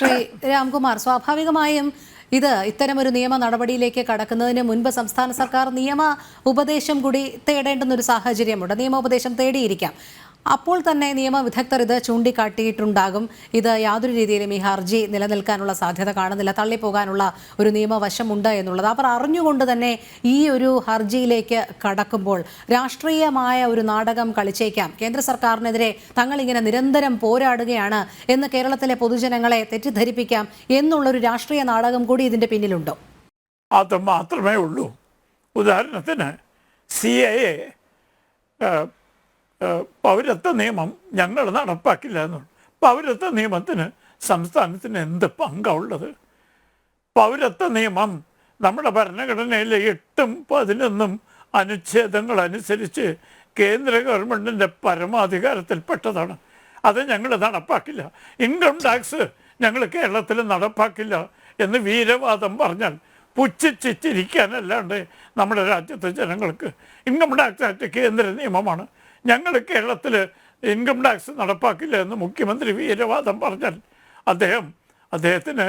ശ്രീ രാംകുമാർ സ്വാഭാവികമായും ഇത് ഇത്തരമൊരു നിയമ നടപടിയിലേക്ക് കടക്കുന്നതിന് മുൻപ് സംസ്ഥാന സർക്കാർ നിയമ ഉപദേശം കൂടി തേടേണ്ടുന്ന ഒരു സാഹചര്യമുണ്ട്. നിയമോപദേശം തേടിയിരിക്കാം. അപ്പോൾ തന്നെ നിയമവിദഗ്ധർ ഇത് ചൂണ്ടിക്കാട്ടിയിട്ടുണ്ടാകും. ഇത് യാതൊരു രീതിയിലും ഈ ഹർജി നിലനിൽക്കാനുള്ള സാധ്യത കാണുന്നില്ല. തള്ളിപ്പോകാനുള്ള ഒരു നിയമവശമുണ്ട് എന്നുള്ളത്. അവർ അറിഞ്ഞുകൊണ്ട് തന്നെ ഈ ഒരു ഹർജിയിലേക്ക് കടക്കുമ്പോൾ രാഷ്ട്രീയമായ ഒരു നാടകം കളിച്ചേക്കാം. കേന്ദ്ര സർക്കാരിനെതിരെ തങ്ങളിങ്ങനെ നിരന്തരം പോരാടുകയാണ് എന്ന് കേരളത്തിലെ പൊതുജനങ്ങളെ തെറ്റിദ്ധരിപ്പിക്കാം എന്നുള്ളൊരു രാഷ്ട്രീയ നാടകം കൂടി ഇതിന്റെ പിന്നിലുണ്ടോ? അത് മാത്രമേ ഉള്ളൂ. ഉദാഹരണത്തിന് സി എ പൗരത്വ നിയമം ഞങ്ങൾ നടപ്പാക്കില്ല എന്നുള്ളു പൗരത്വ നിയമത്തിന് സംസ്ഥാനത്തിന് എന്ത് പങ്കുള്ളത്? പൗരത്വ നിയമം നമ്മുടെ ഭരണഘടനയിലെ എട്ടും പതിനൊന്നും അനുച്ഛേദങ്ങൾ അനുസരിച്ച് കേന്ദ്ര ഗവൺമെന്റിന്റെ പരമാധികാരത്തിൽപ്പെട്ടതാണ്. അത് ഞങ്ങൾ നടപ്പാക്കില്ല. ഇൻകം ടാക്സ് ഞങ്ങൾ കേരളത്തിൽ നടപ്പാക്കില്ല എന്ന് വീരവാദം പറഞ്ഞാൽ പുച്ഛിച്ചിരിക്കാനല്ലാണ്ട് നമ്മുടെ രാജ്യത്തെ ജനങ്ങൾക്ക് ഇൻകം ടാക്സ് ആക്ട് കേന്ദ്ര നിയമമാണ്. ഞങ്ങൾ കേരളത്തിൽ ഇൻകം ടാക്സ് നടപ്പാക്കില്ല എന്ന് മുഖ്യമന്ത്രി വീരവാദം പറഞ്ഞാൽ അദ്ദേഹം അദ്ദേഹത്തിന്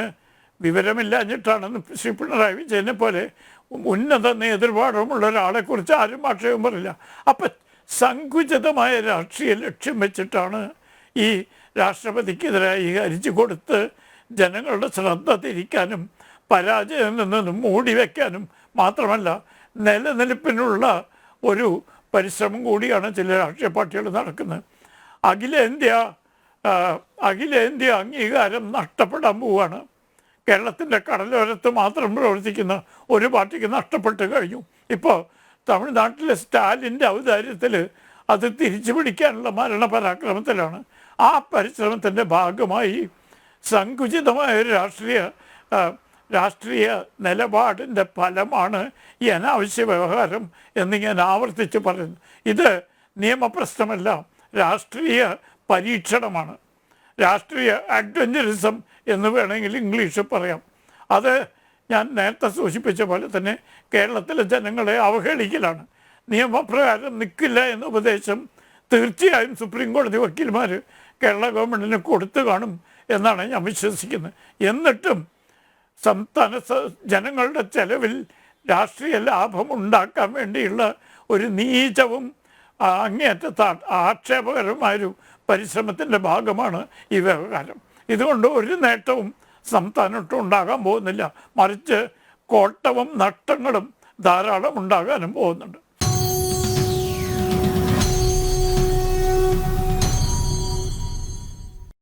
വിവരമില്ലാഞ്ഞിട്ടാണെന്ന് ശ്രീ പിണറായി വിജയനെ പോലെ ഉന്നത നേതൃപാഠമുള്ള ഒരാളെക്കുറിച്ച് ആരും ആക്ഷേപം പറയില്ല. അപ്പം സങ്കുചിതമായ രാഷ്ട്രീയ ലക്ഷ്യം വെച്ചിട്ടാണ് ഈ രാഷ്ട്രപതിക്കെതിരായി ഹരിച്ചു കൊടുത്ത് ജനങ്ങളുടെ ശ്രദ്ധ തിരിക്കാനും പരാജയം നിന്നും മൂടി വയ്ക്കാനും മാത്രമല്ല നിലനിൽപ്പിനുള്ള ഒരു പരിശ്രമം കൂടിയാണ് ചില രാഷ്ട്രീയ പാർട്ടികൾ നടക്കുന്നത്. അഖിലേന്ത്യ അഖിലേന്ത്യാ അംഗീകാരം നഷ്ടപ്പെടാൻ പോവുകയാണ് കേരളത്തിന്റെ കടലോരത്ത് മാത്രം പ്രവർത്തിക്കുന്ന ഒരു പാർട്ടിക്ക് നഷ്ടപ്പെട്ട് കഴിഞ്ഞു. ഇപ്പോൾ തമിഴ്നാട്ടിലെ സ്റ്റാലിന്റെ ഔദാര്യത്തിൽ അത് തിരിച്ചു പിടിക്കാനുള്ള മരണപരാക്രമത്തിലാണ്. ആ പരിശ്രമത്തിന്റെ ഭാഗമായി സങ്കുചിതമായ ഒരു രാഷ്ട്രീയ രാഷ്ട്രീയ നിലപാടിന്റെ ഫലമാണ് ഈ അനാവശ്യ വ്യവഹാരം എന്ന് ഞാൻ ആവർത്തിച്ച് പറയുന്നു ഇത് നിയമപ്രശ്നമല്ല രാഷ്ട്രീയ പരീക്ഷണമാണ്. രാഷ്ട്രീയ അഡ്വഞ്ചറിസം എന്ന് വേണമെങ്കിൽ ഇംഗ്ലീഷിൽ പറയാം. അത് ഞാൻ നേരത്തെ സൂചിപ്പിച്ച പോലെ തന്നെ കേരളത്തിലെ ജനങ്ങളെ അവഹേളിക്കലാണ്. നിയമപ്രകാരം നിൽക്കില്ല എന്ന ഉപദേശം തീർച്ചയായും സുപ്രീം കോടതി വക്കീൽമാർ കേരള ഗവൺമെന്റിന് കൊടുത്തു കാണും എന്നാണ് ഞാൻ വിശ്വസിക്കുന്നത്. എന്നിട്ടും സംസ്ഥാന ജനങ്ങളുടെ ചെലവിൽ രാഷ്ട്രീയ ലാഭം ഉണ്ടാക്കാൻ വേണ്ടിയുള്ള ഒരു നീചവും അങ്ങേയറ്റത്തെ ആക്ഷേപകരമായൊരു പരിശ്രമത്തിന്റെ ഭാഗമാണ് ഈ വ്യവഹാരം. ഇതുകൊണ്ട് ഒരു നേട്ടവും സംസ്ഥാനത്തും ഉണ്ടാകാൻ പോകുന്നില്ല. മറിച്ച് കോട്ടവും നഷ്ടങ്ങളും ധാരാളം ഉണ്ടാകാനും പോകുന്നുണ്ട്.